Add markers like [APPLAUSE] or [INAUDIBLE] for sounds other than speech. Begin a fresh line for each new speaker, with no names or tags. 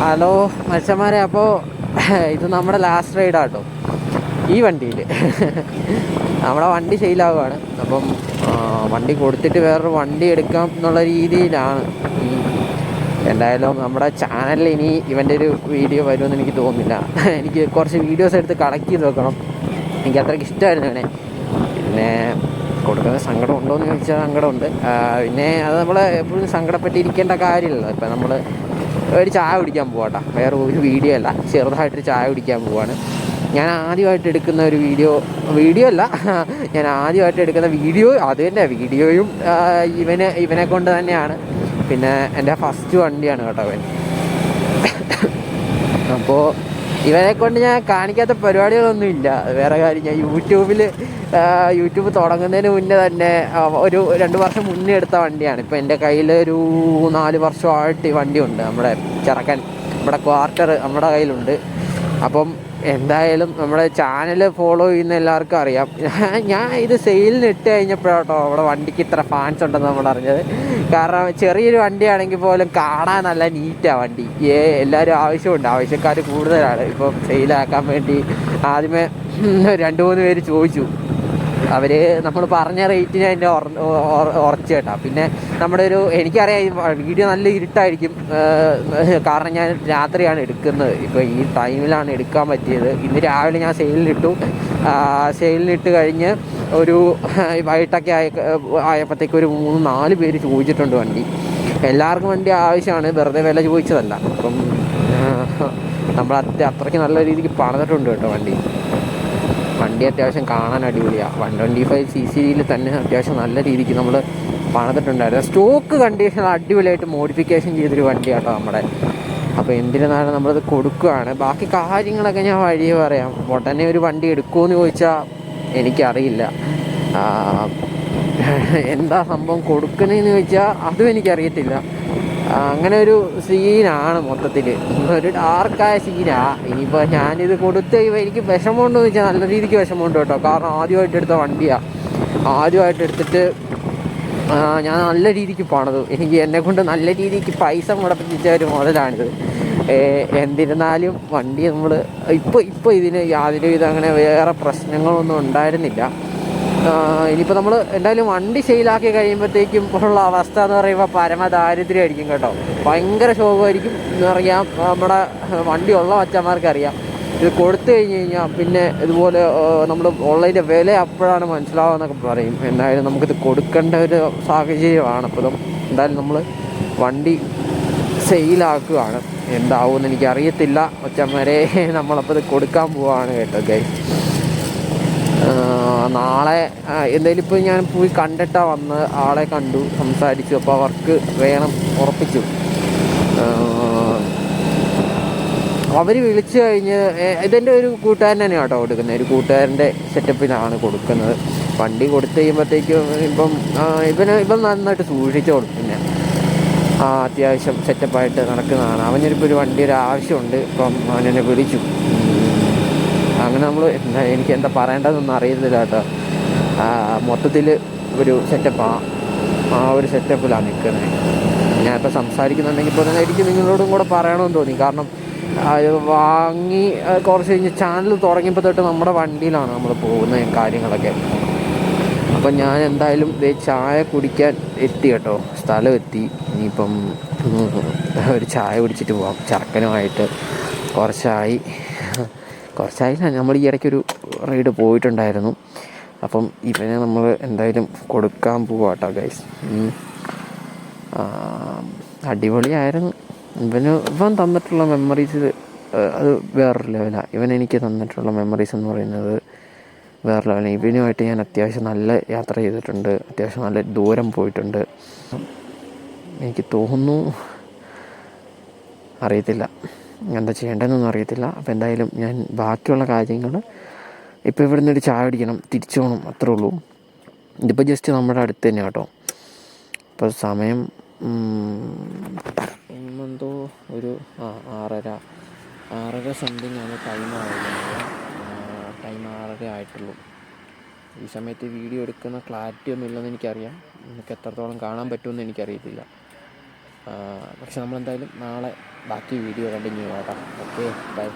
Hello മനുഷ്യന്മാരെ അപ്പോൾ ഇത് നമ്മുടെ ലാസ്റ്റ് റൈഡാട്ടോ ഈ വണ്ടിയിൽ നമ്മുടെ വണ്ടി ശൈലാവുകയാണ് അപ്പം വണ്ടി കൊടുത്തിട്ട് വേറൊരു വണ്ടി എടുക്കാം എന്നുള്ള രീതിയിലാണ്. എന്തായാലും നമ്മുടെ ചാനലിൽ ഇനി ഇവന്റെ ഒരു വീഡിയോ വരുമെന്ന് എനിക്ക് തോന്നുന്നില്ല. എനിക്ക് കുറച്ച് വീഡിയോസ് എടുത്ത് കളക്ട് ചെയ്ത് വെക്കണം. എനിക്ക് അത്രയ്ക്ക് ഇഷ്ടമായിരുന്നു അവനെ പിന്നെ കൊടുക്കുന്ന സങ്കടം ഉണ്ടോ എന്ന് ചോദിച്ചാൽ സങ്കടമുണ്ട്. പിന്നെ അത് നമ്മൾ എപ്പോഴും സങ്കടപ്പെട്ടിരിക്കേണ്ട കാര്യമില്ലല്ലോ. ഇപ്പം നമ്മൾ ഒരു ചായ കുടിക്കാൻ പോവാട്ടാ. വേറെ ഒരു വീഡിയോ അല്ല. ചെറുതായിട്ടൊരു ചായ കുടിക്കാൻ പോവാണ്. ഞാൻ ആദ്യമായിട്ട് എടുക്കുന്ന ഒരു വീഡിയോ വീഡിയോ അല്ല. [LAUGHS] ഞാൻ ആദ്യമായിട്ട് എടുക്കുന്ന വീഡിയോ അത് തന്നെ. വീഡിയോയും ഇവനെ ഇവനെ കൊണ്ട് തന്നെയാണ്. പിന്നെ എന്റെ ഫസ്റ്റ് വണ്ടിയാണ് കേട്ടോ അവൻ [COUGHS] അപ്പോൾ ഇവനെ കൊണ്ട് ഞാൻ കാണിക്കാത്ത പരിപാടികളൊന്നും ഇല്ല വേറെ കാര്യം ഞാൻ യൂട്യൂബിൽ യൂട്യൂബ് തുടങ്ങുന്നതിന് മുന്നേ തന്നെ ഒരു രണ്ട് വർഷം മുന്നേ എടുത്ത വണ്ടിയാണ്. ഇപ്പം എന്റെ കയ്യിൽ ഒരു നാല് വർഷമായിട്ട് ഈ വണ്ടിയുണ്ട്. നമ്മുടെ ചെറുക്കൻ നമ്മുടെ ക്വാർട്ടർ നമ്മുടെ കയ്യിലുണ്ട്. അപ്പം എന്തായാലും നമ്മുടെ ചാനൽ ഫോളോ ചെയ്യുന്ന എല്ലാവർക്കും അറിയാം. ഞാൻ ഇത് സെയിലിന് ഇട്ട് കഴിഞ്ഞപ്പോഴാട്ടോ അവിടെ വണ്ടിക്ക് ഇത്ര ഫാൻസ് ഉണ്ടെന്ന് നമ്മൾ അറിഞ്ഞത്. കാരണം ചെറിയൊരു വണ്ടിയാണെങ്കിൽ പോലും കാണാൻ നല്ല നീറ്റാ വണ്ടി. ഏ എല്ലാവരും ആവശ്യമുണ്ട്. ആവശ്യക്കാർ കൂടുതലാണ്. ഇപ്പം സെയിലാക്കാൻ വേണ്ടി ആദ്യമേ രണ്ട് മൂന്ന് പേര് ചോദിച്ചു. അവർ നമ്മൾ പറഞ്ഞ റേറ്റിന് അതിന്റെ ഉറച്ചു കേട്ടാ. പിന്നെ നമ്മുടെ ഒരു എനിക്കറിയാം വീഡിയോ നല്ല ഇരുട്ടായിരിക്കും. കാരണം ഞാൻ രാത്രിയാണ് എടുക്കുന്നത്. ഇപ്പോൾ ഈ ടൈമിലാണ് എടുക്കാൻ പറ്റിയത്. ഇന്ന് രാവിലെ ഞാൻ സെയിലിനിട്ടു സെയിലിനിട്ട് കഴിഞ്ഞ് ഒരു വൈകിട്ടൊക്കെ ആയ ആയപ്പോഴത്തേക്ക് ഒരു മൂന്ന് നാല് പേര് ചോദിച്ചിട്ടുണ്ട് വണ്ടി. എല്ലാവർക്കും വണ്ടി ആവശ്യമാണ് വെറുതെ വില ചോദിച്ചതല്ല. അപ്പം നമ്മൾ അത്ര അത്രയ്ക്ക് നല്ല രീതിക്ക് പറഞ്ഞിട്ടുണ്ട് കേട്ടോ വണ്ടി. വണ്ടി അത്യാവശ്യം കാണാൻ അടിപൊളിയാണ് വൺ ട്വന്റി ഫൈവ് സി സിയിൽ തന്നെ അത്യാവശ്യം നല്ല രീതിക്ക് നമ്മൾ പണിതിട്ടുണ്ടായിരുന്നു സ്റ്റോക്ക് കണ്ടീഷൻ അടിപൊളിയായിട്ട് മോഡിഫിക്കേഷൻ ചെയ്തൊരു വണ്ടിയാട്ടോ നമ്മുടെ. അപ്പോൾ എന്തിരുന്നാലും നമ്മളത് കൊടുക്കുകയാണ്? ബാക്കി കാര്യങ്ങളൊക്കെ ഞാൻ വഴിയെ പറയാം. ഉടനെ ഒരു വണ്ടി എടുക്കുമെന്ന് ചോദിച്ചാൽ എനിക്കറിയില്ല. എന്താ സംഭവം കൊടുക്കണേന്ന് ചോദിച്ചാൽ അതും എനിക്കറിയത്തില്ല. അങ്ങനെ ഒരു സീനാണ് മൊത്തത്തിൽ ഒരു ഡാർക്കായ സീനാ. ഇനിയിപ്പോൾ ഞാനിത് കൊടുത്ത് എനിക്ക് വിഷമമുണ്ടെന്ന് വെച്ചാൽ നല്ല രീതിക്ക് വിഷമമുണ്ട് കേട്ടോ. കാരണം ആദ്യമായിട്ട് എടുത്ത വണ്ടിയാണ് ആദ്യമായിട്ട് എടുത്തിട്ട് ഞാൻ നല്ല രീതിക്ക് പണിതു. എനിക്ക് എന്നെ കൊണ്ട് നല്ല രീതിക്ക് പൈസ മുടപ്പിച്ച ഒരു മുതലാണിത് ഏ, എന്നിരുന്നാലും വണ്ടി നമ്മൾ ഇപ്പോൾ ഇപ്പോൾ ഇതിന് യാതൊരു വിധ അങ്ങനെ വേറെ പ്രശ്നങ്ങളൊന്നും ഉണ്ടായിരുന്നില്ല. ഇനിയിപ്പോൾ നമ്മൾ എന്തായാലും വണ്ടി സെയിലാക്കി കഴിയുമ്പോഴത്തേക്കും ഉള്ള അവസ്ഥ എന്ന് പറയുമ്പോൾ പരമദാരിദ്ര്യമായിരിക്കും കേട്ടോ. ഭയങ്കര ശോകമായിരിക്കും എന്നറിയാം നമ്മുടെ വണ്ടി ഉള്ള അച്ഛന്മാർക്ക് അറിയാം ഇത് കൊടുത്തു കഴിഞ്ഞ് കഴിഞ്ഞാൽ പിന്നെ ഇതുപോലെ നമ്മൾ ഉള്ളതിന്റെ വില അപ്പോഴാണ് മനസ്സിലാവുമെന്നൊക്കെ പറയും. എന്തായാലും നമുക്കിത് കൊടുക്കേണ്ട ഒരു സാഹചര്യമാണ്. അപ്പോൾ എന്തായാലും നമ്മൾ വണ്ടി സെയിലാക്കുകയാണ് എന്താവുമെന്ന് എനിക്കറിയത്തില്ല. ഒച്ചന്മാരെ നമ്മളപ്പോൾ ഇത് കൊടുക്കാൻ പോവാണ് കേട്ടോ ഗൈ. നാളെ എന്തായാലും ഇപ്പോൾ ഞാൻ പോയി കണ്ടിട്ടാണ് വന്ന് ആളെ കണ്ടു സംസാരിച്ചു അപ്പോൾ അവർക്ക് വേണം ഉറപ്പിച്ചു. അവർ വിളിച്ചു കഴിഞ്ഞ് ഇതെന്റെ ഒരു കൂട്ടുകാരൻ തന്നെയാണ് കേട്ടോ കൊടുക്കുന്നത്. ഒരു കൂട്ടുകാരന്റെ സെറ്റപ്പിലാണ് കൊടുക്കുന്നത്. വണ്ടി കൊടുത്തു കഴിയുമ്പോഴത്തേക്കും ഇപ്പം ഇവന് ഇവൻ നന്നായിട്ട് സൂക്ഷിച്ചു കൊടുക്കുന്നേ ആ അത്യാവശ്യം സെറ്റപ്പായിട്ട് നടക്കുന്നതാണ്. അവനിപ്പോൾ ഒരു വണ്ടി ഒരു ആവശ്യമുണ്ട് ഇപ്പം അവനെന്നെ വിളിച്ചു. അങ്ങനെ നമ്മൾ എന്താ എനിക്ക് എന്താ പറയേണ്ടതെന്നൊന്നും അറിയത്തില്ല കേട്ടോ. മൊത്തത്തിൽ ഒരു സെറ്റപ്പാണ് ആ ഒരു സെറ്റപ്പിലാണ് നിൽക്കുന്നത് ഞാനിപ്പോൾ സംസാരിക്കുന്നുണ്ടെങ്കിൽ ഇപ്പോൾ എനിക്ക് നിങ്ങളോടും കൂടെ പറയണമെന്ന് തോന്നി. കാരണം വാങ്ങി കുറച്ച് കഴിഞ്ഞ് ചാനൽ തുടങ്ങിയപ്പോൾ തൊട്ട് നമ്മുടെ വണ്ടിയിലാണ് നമ്മൾ പോകുന്ന കാര്യങ്ങളൊക്കെ. അപ്പം ഞാൻ എന്തായാലും ദേ ചായ കുടിക്കാൻ എത്തി കേട്ടോ. സ്ഥലം എത്തി. ഇനിയിപ്പം ഒരു ചായ കുടിച്ചിട്ട് പോവാം. ചർക്കനുമായിട്ട് കുറച്ചായി. കുറച്ചായില്ല നമ്മൾ ഈ ഇടയ്ക്കൊരു റൈഡ് പോയിട്ടുണ്ടായിരുന്നു. അപ്പം ഇവനെ നമ്മൾ എന്തായാലും കൊടുക്കാൻ പോവാം കേട്ടോ ഗൈസ് അടിപൊളിയായിരുന്നു. ഇവന് ഇവൻ തന്നിട്ടുള്ള മെമ്മറീസ് അത് വേറൊരു ലെവലാണ് ഇവൻ എനിക്ക് തന്നിട്ടുള്ള മെമ്മറീസ് എന്ന് പറയുന്നത് വേറെ ലെവലിൽ ഇവനുമായിട്ട് ഞാൻ അത്യാവശ്യം നല്ല യാത്ര ചെയ്തിട്ടുണ്ട്. അത്യാവശ്യം നല്ല ദൂരം പോയിട്ടുണ്ട്. എനിക്ക് തോന്നുന്നു അറിയത്തില്ല. എന്താ ചെയ്യേണ്ടതെന്നൊന്നും അറിയത്തില്ല. അപ്പോൾ എന്തായാലും ഞാൻ ബാക്കിയുള്ള കാര്യങ്ങൾ ഇപ്പോൾ ഇവിടെ നിന്നൊരു ചായ അടിക്കണം തിരിച്ചു പോകണം അത്രേ ഉള്ളൂ. ഇതിപ്പോൾ ജസ്റ്റ് നമ്മുടെ അടുത്ത് തന്നെ കേട്ടോ. ഇപ്പോൾ സമയം എന്തോ ഒരു ആ ആറര. ആറര സംതിങ് ആണ് ടൈം ആവുന്നത്. ആറര ആയിട്ടുള്ളൂ. ഈ സമയത്ത് വീഡിയോ എടുക്കുന്ന ക്ലാരിറ്റി ഒന്നും ഇല്ലെന്ന് എനിക്കറിയാം. നിങ്ങൾക്ക് എത്രത്തോളം കാണാൻ പറ്റുമെന്ന് എനിക്കറിയത്തില്ല. പക്ഷെ നമ്മളെന്തായാലും നാളെ ബാക്കി വീഡിയോ കണ്ടിന്യൂ ചെയ്യാം ഓക്കെ ബൈ.